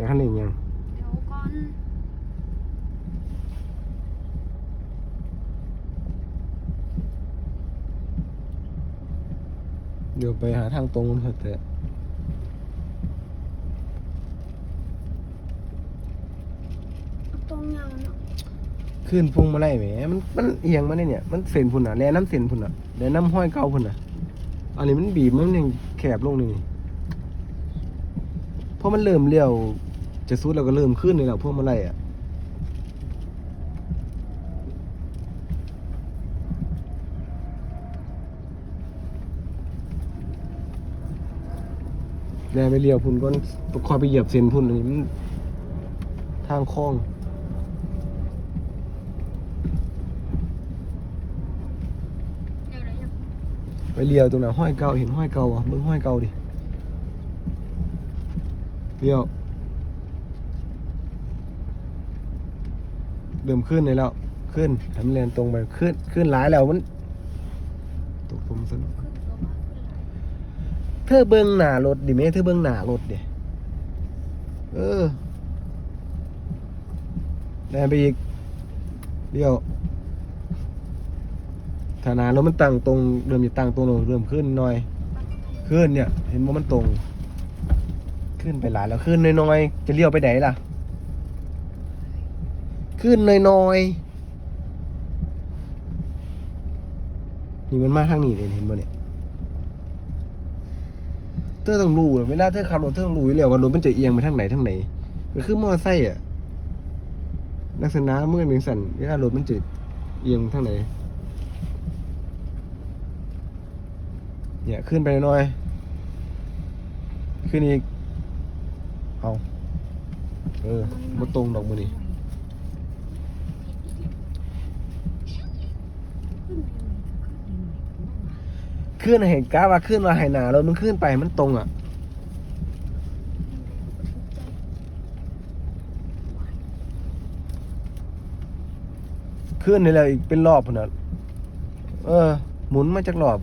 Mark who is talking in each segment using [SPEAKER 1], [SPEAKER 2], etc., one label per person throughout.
[SPEAKER 1] แต่ขั้นหนึ่งยัง
[SPEAKER 2] เดี๋ยวก่อน
[SPEAKER 1] เดี๋ยวไปหาทางตรงมันเถอะแต่
[SPEAKER 2] ตรงยังเนาะ
[SPEAKER 1] ขึ้นพวงมาไล่แหมมันมันเอียงมาเนี่ยเนี่ย มันเส้นพุ่นอะแลน้ำเส้นพุ่นอะแลน้ำห้อยเก่าพุ่นอะ อันนี้มันบีบมันยังแคบลงนี่เพราะมันเริ่มเลี้ยว จะสุดแล้วก็เริ่มขึ้นเลยแหละพวกมาไล่อะแลไปเลี้ยวพุ่นก่อนคอยไปเหยียบเส้นพุ่นอันนี้มันทางคลอง
[SPEAKER 2] เดี๋ยวเดี๋ยวยัง
[SPEAKER 1] ไปเลี้ยวตรงไหนห้อยเก่าเห็นห้อยเก่าอะมึงห้อยเก่าดิเลี้ยว เริ่มขึ้นเลยแล้วขึ้นทำเรียนตรงไปขึ้นขึ้นหลายแล้วมันตกผมซะหน่อย
[SPEAKER 2] ขึ้นตัวมา
[SPEAKER 1] เธอเบิ้งหน้ารถดิแม่เธอเบิ้งหน้ารถดิเออแรงไปอีกเลี้ยวถ้านารถมันตั้งตรงเริ่มจะตั้งตรงลงเริ่มขึ้นหน่อย ขึ้นเนี่ย เห็นว่ามันตรง ขึ้นไปหลายแล้วขึ้นน้อยๆจะเลี้ยวไปไหนล่ะ ขึ้นหน้อยๆนี่มันมาทางนี้เลยเห็นป่ะเนี่ยเธอต้องรู้อะเวลาเธอขับรถเธอต้องรู้อยู่แล้วว่ารถมันจะเอียงไปทางไหนทางไหนก็คือมอไซค์อะลักษณะเมื่อเป็นสันเวลารถมันจะเอียงทางไหนเนี่ยขึ้นไปหน่อย ขึ้นอีก เอา เออมาตรงดอกมือนี่ ขึ้นเห็นกราฟว่าขึ้นมาไหหนาแล้วมันขึ้นไปมันตรงอะขึ้นนี่แหละอีกเป็นรอบพนน่ะเออ หมุนมาจากรอบ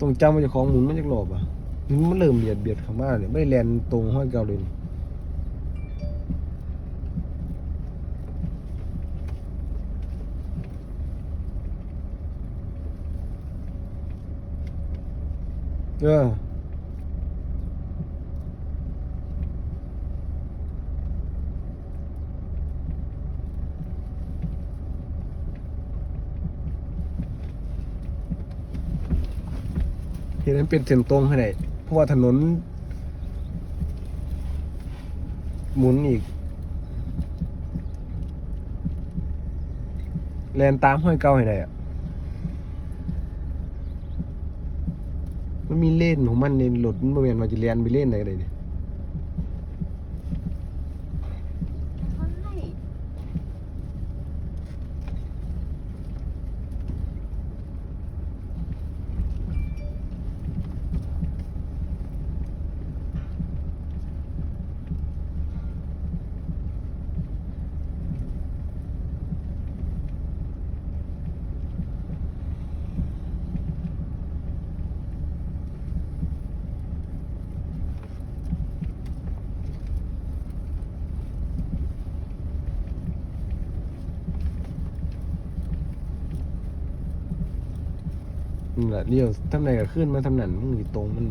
[SPEAKER 1] ตรงจำมาจากของหมุนมาจากรอบอะมันเริ่มเบียดเบียดเข้ามาเนี่ยไม่แลนตรงห้อยเก่าเลยนี่ เออเห็นนั้นเป็นเส้นตรงให้ได้เพราะว่าถนน หมุนอีก แลนตามห้อยเก่าให้ได้อะ มันมีเล่นของมันเล่นรถมันเมียนมาจะเรียนไปเล่นอะไรเนี่ย นี่แหละเลี้ยวทำไหนก็ขึ้นมาทำนั้นมันอยู่ตรงมัน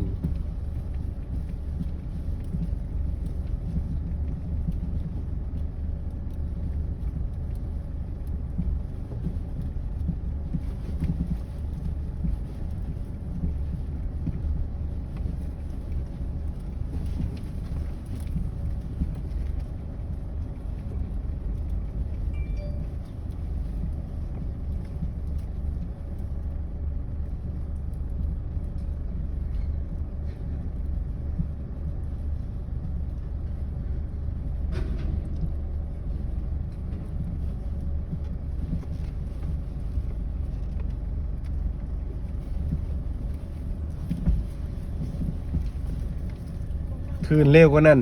[SPEAKER 1] คืนเร็วกว่านั้น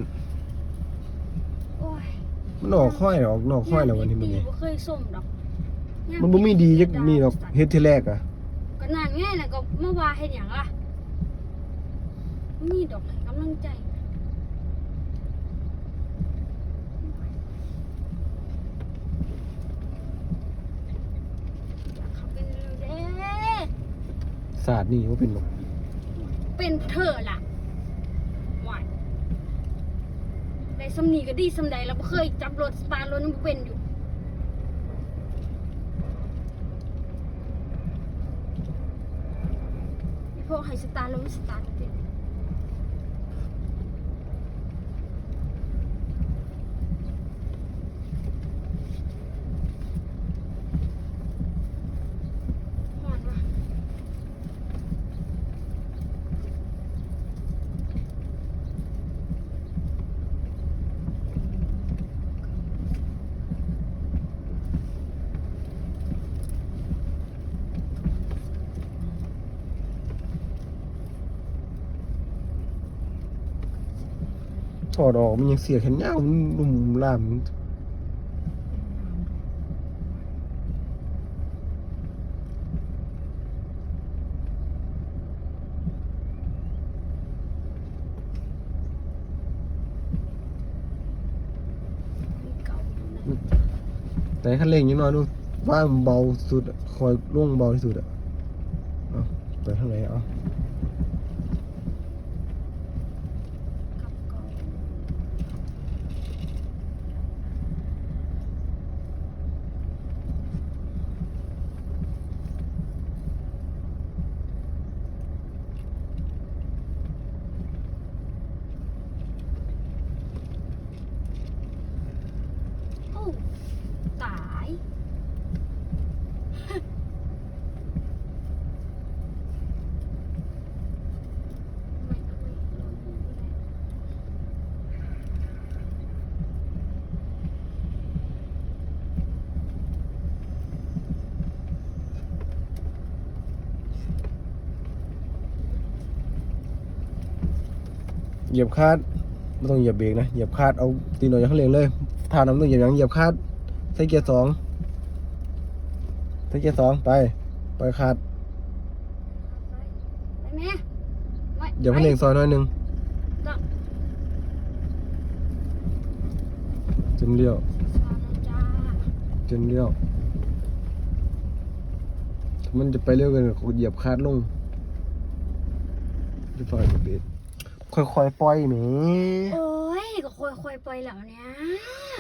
[SPEAKER 1] มันออกค่อยออกนอกค่อยแล้ววันนี้มัน
[SPEAKER 2] เนี่ยมั
[SPEAKER 1] นบ่มีดียักนี่หรอกเฮ็ดที่แรกอะ
[SPEAKER 2] ก็นั่นไงแล้วก็เมื่อวานเฮ็ดอย่างล่ะมีดอกกำลังใจ
[SPEAKER 1] ศาสตร์นี่ว่าเป็นหรอก
[SPEAKER 2] เป็นเธอล่ะ ได้สำนีก็ดีสำใดแล้วบ่เคยจับรถสตาร์ทรถยังบ่เป็นอยู่พวกไฮสตาร์ลงสตาร์ทเป็น
[SPEAKER 1] ถอดออกมันยังเสียแขนยาวมันนุ่มล่ามแต่คันเร่งยังน้อยดูว่างเบาสุดคอยล่วงเบาที่สุดอะเอาไปทางไหนเอา
[SPEAKER 2] กับเก่า โอ้ ตาย ไม่เอาไม่ลองดูก็ได้
[SPEAKER 1] เหยียบคาดไม่ต้องเหยียบเบรกนะเหยียบคาดเอาตีนออกจากข้างเร่งเลยถ้าน้ำต้องเหยียบอย่างเหยียบคาดใส่เกียร์สองใส่เกียร์สองไปไปคาด
[SPEAKER 2] ไปแม่ไม่
[SPEAKER 1] เหยียบคันเร่งซอยหน้อยหนึง
[SPEAKER 2] ต้อง
[SPEAKER 1] จนเลี้ยว
[SPEAKER 2] สอนนะจ้า
[SPEAKER 1] จนเลี้ยวถ้ามันจะไปเร็วเกันก็เหยียบคาดลงจะปล่อยเบรก ค่อยๆปล่อยแหม
[SPEAKER 2] โอ้ยก็ค่อยๆปล่อยแล้วเนี่ย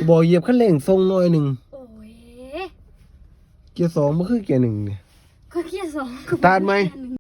[SPEAKER 1] บอกเหยียบคันเร่งทรงหน่อยหนึ่ง
[SPEAKER 2] โอ้ย
[SPEAKER 1] เกียร์สองมันคือเกียร์หนึ่งเนี่ย
[SPEAKER 2] ก็เกียร์สอง
[SPEAKER 1] สตาร์ทไหม
[SPEAKER 2] เกีย